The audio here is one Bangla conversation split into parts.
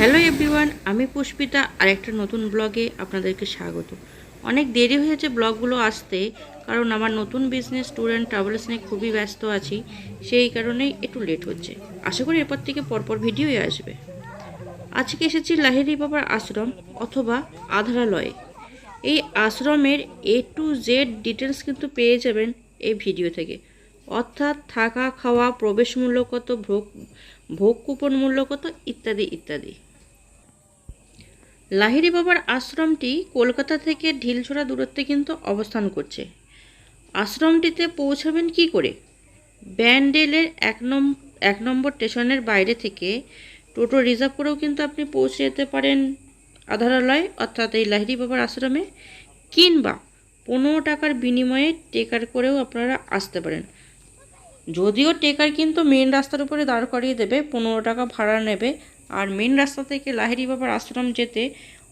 হ্যালো এভরিওয়ান, আমি পুষ্পিতা আর একটা নতুন ব্লগে আপনাদেরকে স্বাগত। অনেক দেরি হয়েছে ব্লগগুলো আসতে, কারণ আমার নতুন বিজনেস ট্যুর অ্যান্ড ট্রাভেলস নিয়ে খুবই ব্যস্ত আছি, সেই কারণেই একটু লেট হচ্ছে। আশা করি এরপর থেকে পরপর ভিডিওই আসবে। আজকে এসেছি লাহিড়ি বাবার আশ্রম অথবা আধারালয়ে। এই আশ্রমের এ টু জেড ডিটেলস কিন্তু পেয়ে যাবেন এই ভিডিও থেকে। অর্থাৎ থাকা, খাওয়া প্রবেশ মূল্য কত, ভোগ ভোগ, কুপন মূল্য কত, ইত্যাদি ইত্যাদি। লাহিড়ি বাবার আশ্রমটি কলকাতা থেকে ঢিলছড়া দূরত্বে কিন্তু অবস্থান করছে। আশ্রমটিতে পৌঁছাবেন কি করে? ব্যান্ডেলের এক নম, এক নম্বর স্টেশনের বাইরে থেকে টোটো রিজার্ভ করেও কিন্তু আপনি পৌঁছে যেতে পারেন আধারালয়, অর্থাৎ এই লাহিড়ি বাবার আশ্রমে, কিংবা পনেরো টাকার বিনিময়ে টেকার করেও আপনারা আসতে পারেন। যদিও টেকার কিন্তু মেন রাস্তার উপরে দাঁড় করিয়ে দেবে, পনেরো টাকা ভাড়া নেবে আর মেন রাস্তা থেকে লাহিড়ি বাবার আশ্রম যেতে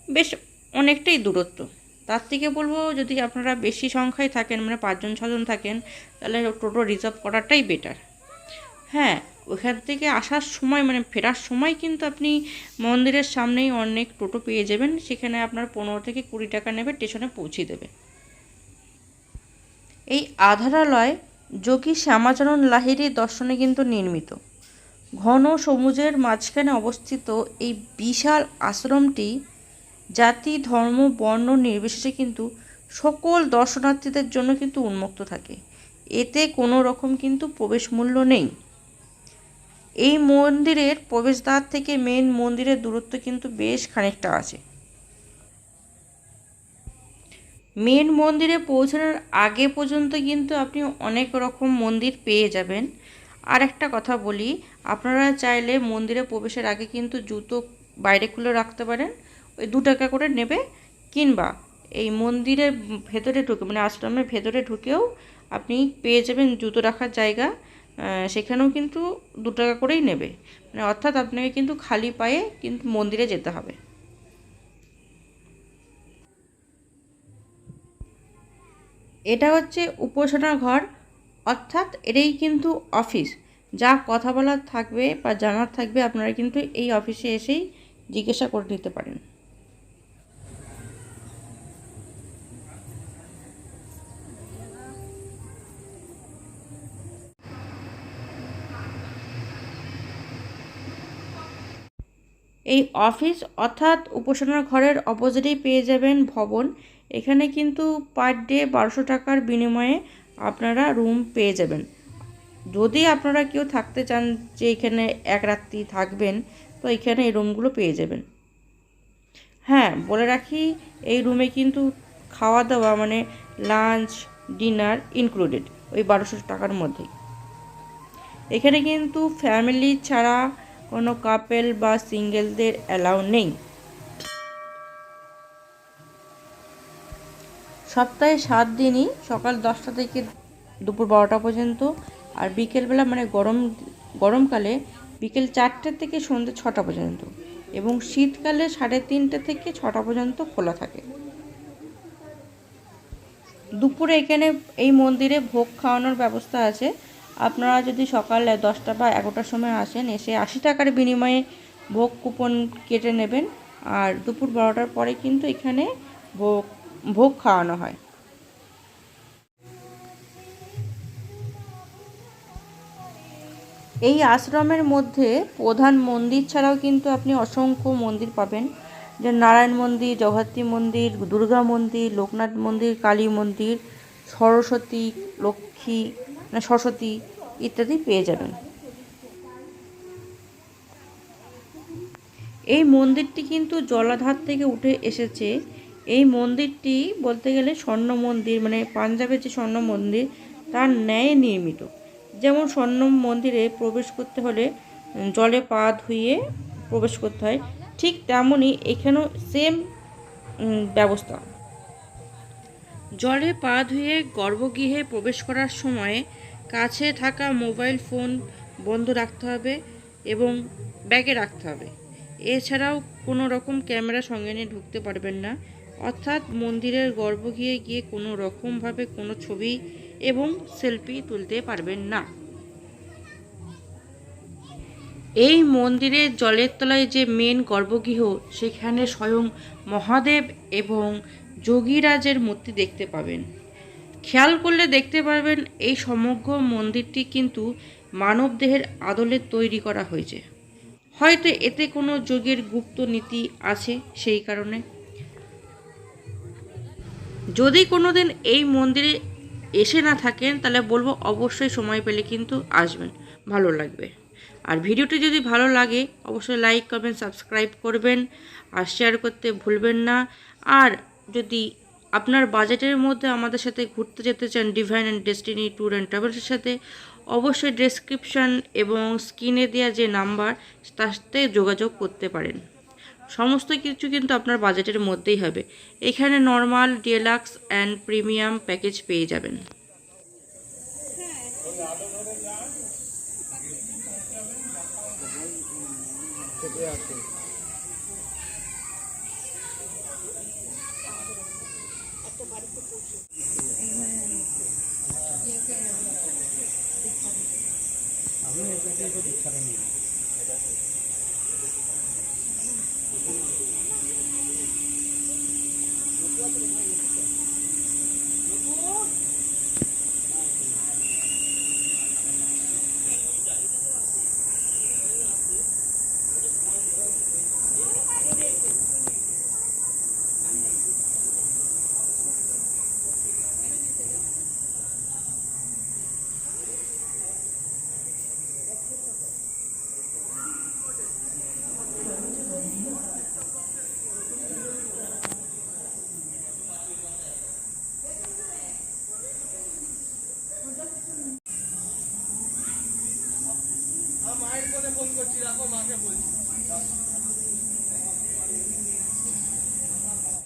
বেশ অনেকটাই দূরত্ব। তার থেকে বলব যদি আপনারা বেশি সংখ্যায় থাকেন মানে পাঁচজন, ছজন থাকেন, তাহলে টোটো রিজার্ভ করাটাই বেটার হ্যাঁ ওখান থেকে আসার সময় মানে ফেরার সময় কিন্তু আপনি মন্দিরের সামনেই অনেক টোটো পেয়ে যাবেন, সেখানে আপনার পনেরো থেকে কুড়ি টাকা নেবে, স্টেশনে পৌঁছে দেবে। এই আধারালয় যোগী শ্যামাচরণ লাহিড়ির দর্শনে কিন্তু নির্মিত। ঘন সমুদ্রের মাঝখানে অবস্থিত এই বিশাল আশ্রমটি জাতি, ধর্ম, বর্ণ নির্বিশেষে কিন্তু সকল দর্শনার্থীদের জন্য কিন্তু উন্মুক্ত থাকে। এতে কোনো রকম কিন্তু প্রবেশ মূল্য নেই। এই মন্দিরের প্রবেশদ্বার থেকে মেন মন্দিরের দূরত্ব কিন্তু বেশ খানিকটা আছে। মেন মন্দিরে পৌঁছানোর আগে পর্যন্ত কিন্তু আপনি অনেক রকম মন্দির পেয়ে যাবেন। আর একটা কথা বলি, আপনারা চাইলে মন্দিরে প্রবেশের আগে কিন্তু জুতো বাইরে খুলে রাখতে পারেন, ওই দু টাকা করে নেবে, কিংবা এই মন্দিরের ভেতরে ঢুকে মানে আশ্রমের ভেতরে ঢুকেও আপনি পেয়ে যাবেন জুতো রাখার জায়গা সেখানেও কিন্তু দু টাকা করেই নেবে। মানে অর্থাৎ আপনাকে কিন্তু খালি পায়ে কিন্তু মন্দিরে যেতে হবে। এটা হচ্ছে উপাসনা ঘর। অর্থাৎ এটাই কিন্তু অফিস যা কথা বলার থাকবে বা জানার থাকবে আপনারা কিন্তু এই অফিসে এসেই জিজ্ঞাসা করে নিতে পারেন। এই অফিস অর্থাৎ উপাসনার ঘরের অপোজিটেই পেয়ে যাবেন ভবন। এখানে কিন্তু পার ডে বারোশো টাকার বিনিময়ে আপনারা রুম পেয়ে যাবেন। যদি আপনারা কেউ থাকতে চান যে এখানে এক রাত্রি থাকবেন, তো এখানে এই রুমগুলো পেয়ে যাবেন। হ্যাঁ বলে রাখি, এই রুমে কিন্তু খাওয়া দাওয়া মানে লাঞ্চ ডিনার ইনক্লুডেড ওই বারোশো টাকার মধ্যেই। এখানে কিন্তু ফ্যামিলি ছাড়া কোনো কাপেল বা সিঙ্গেলদের অ্যালাউ নেই। সপ্তাহে সাত দিনই সকাল দশটা থেকে দুপুর বারোটা পর্যন্ত আর বিকেলবেলা মানে গরম, গরমকালে বিকেল চারটে থেকে সন্ধ্যে ছটা পর্যন্ত এবং শীতকালে সাড়ে তিনটে থেকে ছটা পর্যন্ত খোলা থাকে। দুপুরে এখানে এই মন্দিরে ভোগ খাওয়ানোর ব্যবস্থা আছে। আপনারা যদি সকাল দশটা বা এগারোটার সময় আসেন, এসে আশি টাকার বিনিময়ে ভোগ কুপন কেটে নেবেন। আর দুপুর বারোটার পরে কিন্তু এখানে ভোগ ভোগ খাওয়ানো হয়। এই আশ্রমের মধ্যে প্রধান মন্দির ছাড়াও কিন্তু আপনি অসংখ্য মন্দির পাবেন। যে নারায়ণ মন্দির, জগদ্ধাত্রী মন্দির, দুর্গা মন্দির, লোকনাথ মন্দির, কালী মন্দির, সরস্বতী, লক্ষ্মী সরস্বতী ইত্যাদি পেয়ে যাবেন। এই মন্দিরটি কিন্তু জলাধার থেকে উঠে এসেছে এই মন্দিরটি বলতে গেলে স্বর্ণ মন্দির মানে পাঞ্জাবের যে স্বর্ণ মন্দির, তার ন্যায় নির্মিত। যেমন স্বর্ণ মন্দিরে প্রবেশ করতে হলে জলে পা ধুয়ে প্রবেশ করতে হয়, ঠিক তেমনই এখানেও সেম ব্যবস্থা। জলে পা ধুয়ে গর্ভগৃহে প্রবেশ করার সময় কাছে থাকা মোবাইল ফোন বন্ধ রাখতে হবে এবং ব্যাগে রাখতে হবে। এছাড়াও কোনো রকম ক্যামেরা সঙ্গে নিয়ে ঢুকতে পারবেন না। অর্থাৎ মন্দিরের গর্ভগৃহে গিয়ে কোনো রকমভাবে কোনো ছবি এবং সেলফি তুলতে পারবেন না। এই মন্দিরের জলের তলায় যে মেন গর্ভগৃহ, সেখানে স্বয়ং মহাদেব এবং যোগীরাজের মূর্তি দেখতে পাবেন। খেয়াল করলে দেখতে পারবেন এই সমগ্র মন্দিরটি কিন্তু মানবদেহের আদলে তৈরি করা হয়েছে। হয়তো এতে কোনো যোগের গুপ্ত নীতি আছে সেই কারণে। যদি কোনোদিন এই মন্দিরে এসে না থাকেন, তাহলে বলব অবশ্যই সময় পেলে কিন্তু আসবেন, ভালো লাগবে। আর ভিডিওটি যদি ভালো লাগে, অবশ্যই লাইক করবেন সাবস্ক্রাইব করবেন আর শেয়ার করতে ভুলবেন না। আর যদি আপনার বাজেটের মধ্যে আমাদের সাথে ঘুরতে যেতে চান Divine and Destiny tour and ট্রাভেলসের সাথে, অবশ্যই ডেসক্রিপশান এবং স্ক্রিনে দেওয়া যে নাম্বার তার সাথে যোগাযোগ করতে পারেন। সমস্ত কিছু কিন্তু আপনার বাজেটের মধ্যেই হবে। এখানে normal deluxe and premium package পেয়ে যাবেন। মায়ের কথা ফোন করছি রাখো মাকে বলছি।